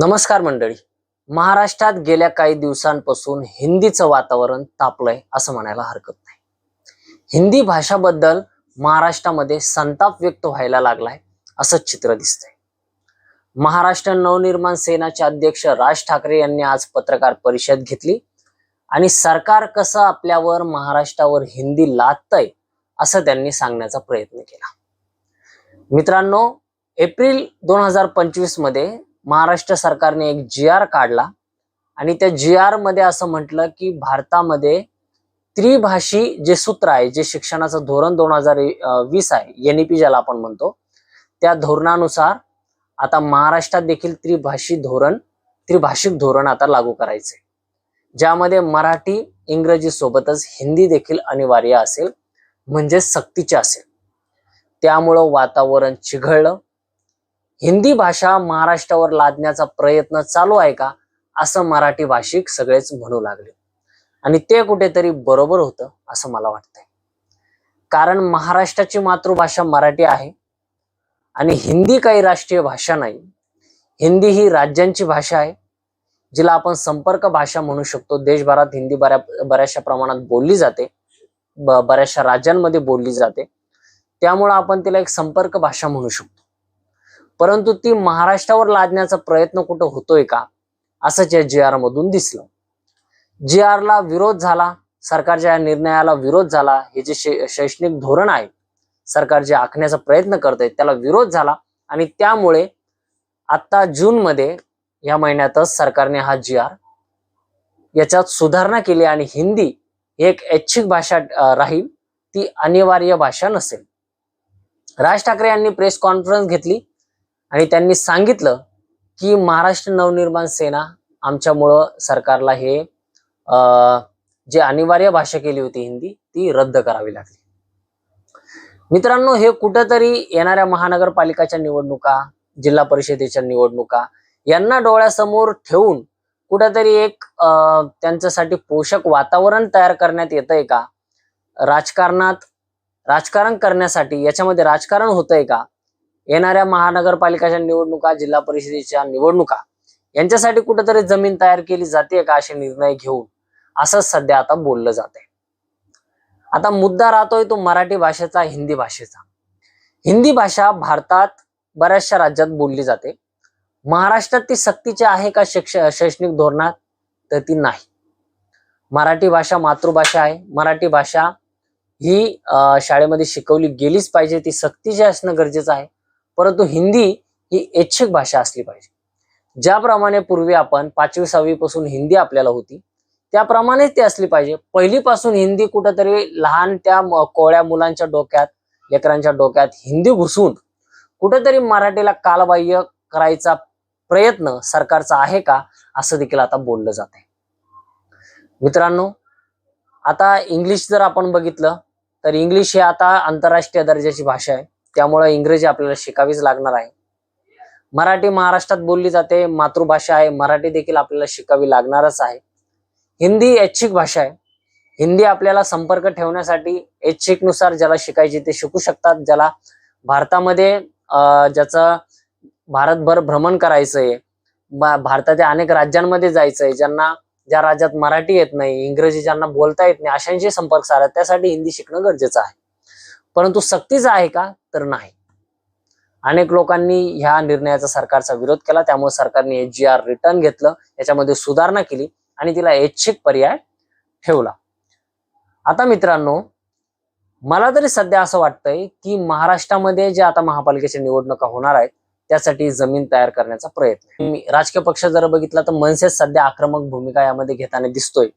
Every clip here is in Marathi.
नमस्कार मंडळी. महाराष्ट्रात गेल्या काही दिवसांपासून हिंदीचं वातावरण तापलंय असं म्हणायला हरकत नाही. हिंदी भाषाबद्दल महाराष्ट्रामध्ये संताप व्यक्त व्हायला लागलाय असं चित्र दिसतंय. महाराष्ट्र नवनिर्माण सेनाचे अध्यक्ष राज ठाकरे यांनी आज पत्रकार परिषद घेतली आणि सरकार कसं आपल्यावर महाराष्ट्रावर हिंदी लादतंय असं त्यांनी सांगण्याचा प्रयत्न केला. मित्रांनो एप्रिल दोन हजार पंचवीसमध्ये महाराष्ट्र सरकारने एक जी आर काढला. आणि त्या जी आरमध्ये असं म्हटलं की भारतामध्ये त्रिभाषी जे सूत्र आहे जे शिक्षणाचं धोरण दोन हजार वीस आहे एनईपी ज्याला आपण म्हणतो त्या धोरणानुसार आता महाराष्ट्रात देखील त्रिभाषी धोरण त्रिभाषिक धोरण आता लागू करायचे ज्यामध्ये मराठी इंग्रजी सोबतच हिंदी देखील अनिवार्य असेल म्हणजे सक्तीचे असेल. त्यामुळं वातावरण चिघळलं. हिंदी भाषा महाराष्ट्रावर लादण्याचा प्रयत्न चालू आहे का असं मराठी भाषिक सगळेच म्हणू लागले. आणि ते कुठेतरी बरोबर होतं असं मला वाटतंय. कारण महाराष्ट्राची मातृभाषा मराठी आहे आणि हिंदी काही राष्ट्रीय भाषा नाही. हिंदी ही राज्यांची भाषा आहे जिला आपण संपर्क भाषा म्हणू शकतो. देशभरात हिंदी बऱ्या बऱ्याचशा प्रमाणात बोलली जाते बऱ्याचशा राज्यांमध्ये बोलली जाते. त्यामुळं आपण तिला एक संपर्क भाषा म्हणू शकतो. परंतु ती महाराष्ट्रावर लादण्याचा प्रयत्न कुठं होतोय का? असंच या जी आर मधून दिसलं. जी आरला विरोध झाला सरकारच्या या निर्णयाला विरोध झाला हे जे शै- शैक्षणिक धोरण आहे सरकार जे आखण्याचा प्रयत्न करत आहे त्याला विरोध झाला आणि त्यामुळे आता जून मध्ये या महिन्यातच सरकारने हा जी आर याच्यात सुधारणा केली आणि हिंदी ही एक ऐच्छिक भाषा राहील ती अनिवार्य भाषा नसेल. राज ठाकरे यांनी प्रेस कॉन्फरन्स घेतली आणि त्यांनी सांगितलं की महाराष्ट्र नवनिर्माण सेना आमच्यामुळं सरकारला हे अं, जे अनिवार्य भाषा केली होती हिंदी ती रद्द करावी लागली. मित्रांनो हे कुठंतरी येणाऱ्या महानगरपालिकाच्या निवडणुका जिल्हा परिषदेच्या निवडणुका यांना डोळ्यासमोर ठेवून कुठंतरी एक अं, त्यांच्यासाठी पोषक वातावरण तयार करण्यात येतंय का? राजकारणात राजकारण करण्यासाठी याच्यामध्ये राजकारण होतंय का? येणाऱ्या महानगरपालिकाच्या निवडणुका जिल्हा परिषदेच्या निवडणुका यांच्यासाठी कुठेतरी जमीन तयार केली जाते का असे निर्णय घेऊन? असं सध्या आता बोललं जात आहे आता मुद्दा राहतोय तो मराठी भाषेचा हिंदी भाषेचा. हिंदी भाषा भारतात बऱ्याचशा राज्यात बोलली जाते. महाराष्ट्रात ती सक्तीची आहे का शिक्ष शैक्षणिक धोरणात? तर ती नाही. मराठी भाषा मातृभाषा आहे. मराठी भाषा ही शाळेमध्ये शिकवली गेलीच पाहिजे. ती सक्तीची असणं गरजेचं आहे. परंतु हिंदी ही ऐच्छिक भाषा असली पाहिजे. ज्याप्रमाणे पूर्वी आपण पाचवी सहावी पासून हिंदी आपल्याला होती त्याप्रमाणेच ती असली पाहिजे. पहिलीपासून हिंदी कुठंतरी लहान त्या कोळ्या मुलांच्या डोक्यात लेकरांच्या डोक्यात हिंदी घुसून कुठेतरी मराठीला कालबाह्य करायचा प्रयत्न सरकारचा आहे का असं देखील आता बोललं जात आहे. मित्रांनो आता इंग्लिश जर आपण बघितलं तर इंग्लिश ही आता आंतरराष्ट्रीय दर्जाची भाषा आहे. त्यामुळे इंग्रजी आपल्याला शिकावीच लागणार आहे. मराठी महाराष्ट्रात बोलली जाते मातृभाषा आहे मराठी देखील आपल्याला शिकावी लागणारच आहे. हिंदी ऐच्छिक भाषा आहे. हिंदी आपल्याला संपर्क ठेवण्यासाठी ऐच्छिकनुसार ज्याला शिकायची ते शिकू शकतात ज्याला भारतामध्ये ज्याचं भारतभर भ्रमण करायचंय आहे भारताच्या अनेक राज्यांमध्ये जायचंय ज्यांना ज्या राज्यात मराठी येत नाही इंग्रजी ज्यांना बोलता येत नाही अशांशी संपर्क साधा त्यासाठी हिंदी शिकणं गरजेचं आहे. परंतु सक्तीचा आहे का? तर नाही. अनेक लोकांनी ह्या निर्णयाचा सरकारचा विरोध केला. त्यामुळे सरकारने जी आर रिटर्न घेतलं. याच्यामध्ये सुधारणा केली आणि तिला ऐच्छिक पर्याय ठेवला. आता मित्रांनो मला तरी सध्या असं वाटतंय की महाराष्ट्रामध्ये जे आता महापालिकेच्या निवडणुका होणार आहेत त्यासाठी जमीन तयार करण्याचा प्रयत्न राजकीय पक्ष जर बघितला तर मनसे सध्या आक्रमक भूमिका यामध्ये घेताना दिसतोय.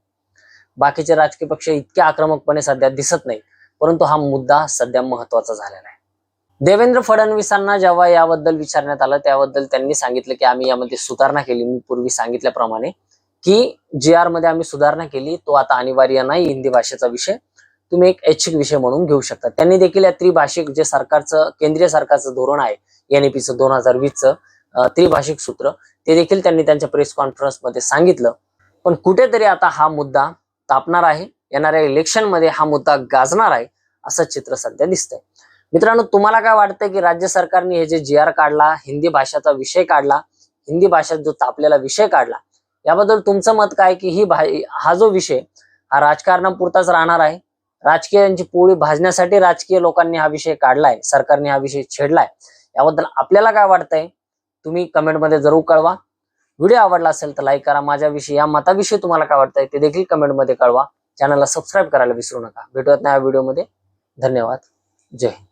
बाकीचे राजकीय पक्ष इतके आक्रमकपणे सध्या दिसत नाही परंतु हा मुद्दा सध्या महत्त्वाचा झालेला आहे. देवेंद्र फडणवीसांना जेव्हा याबद्दल विचारण्यात आलं त्याबद्दल त्यांनी सांगितलं की आम्ही यामध्ये सुधारणा केली. मी पूर्वी सांगितल्याप्रमाणे की जी आरमध्ये आम्ही सुधारणा केली तो आता अनिवार्य नाही हिंदी भाषेचा विषय. तुम्ही एक ऐच्छिक विषय म्हणून घेऊ शकता. त्यांनी देखील या त्रिभाषिक जे सरकारचं केंद्रीय सरकारचं धोरण आहे एनईपीचं दोन हजार वीसचं त्रिभाषिक सूत्र ते देखील त्यांनी त्यांच्या प्रेस कॉन्फरन्समध्ये सांगितलं. पण कुठेतरी आता हा मुद्दा तापणार आहे. येणाऱ्या इलेक्शनमध्ये हा मुद्दा गाजणार आहे. असं चित्र सध्या दिसतंय. मित्रांनो तुम्हाला काय वाटतंय की राज्य सरकारने हे जे जी आर काढला हिंदी भाषेचा विषय काढला हिंदी भाषेत जो तापलेला विषय काढला याबद्दल तुमचं मत काय की ही भा हा जो विषय हा राजकारणापुरताच राहणार आहे? राजकीयांची पोळी भाजण्यासाठी राजकीय लोकांनी हा विषय काढलाय सरकारने हा विषय छेडलाय. याबद्दल आपल्याला काय वाटतंय? तुम्ही कमेंटमध्ये जरूर कळवा. व्हिडिओ आवडला असेल तर लाईक करा. माझ्याविषयी या मताविषयी तुम्हाला काय वाटतंय ते देखील कमेंटमध्ये कळवा. चॅनलला सबस्क्राईब करायला विसरू नका. भेटूयात या व्हिडिओमध्ये. धन्यवाद. जय हिंद.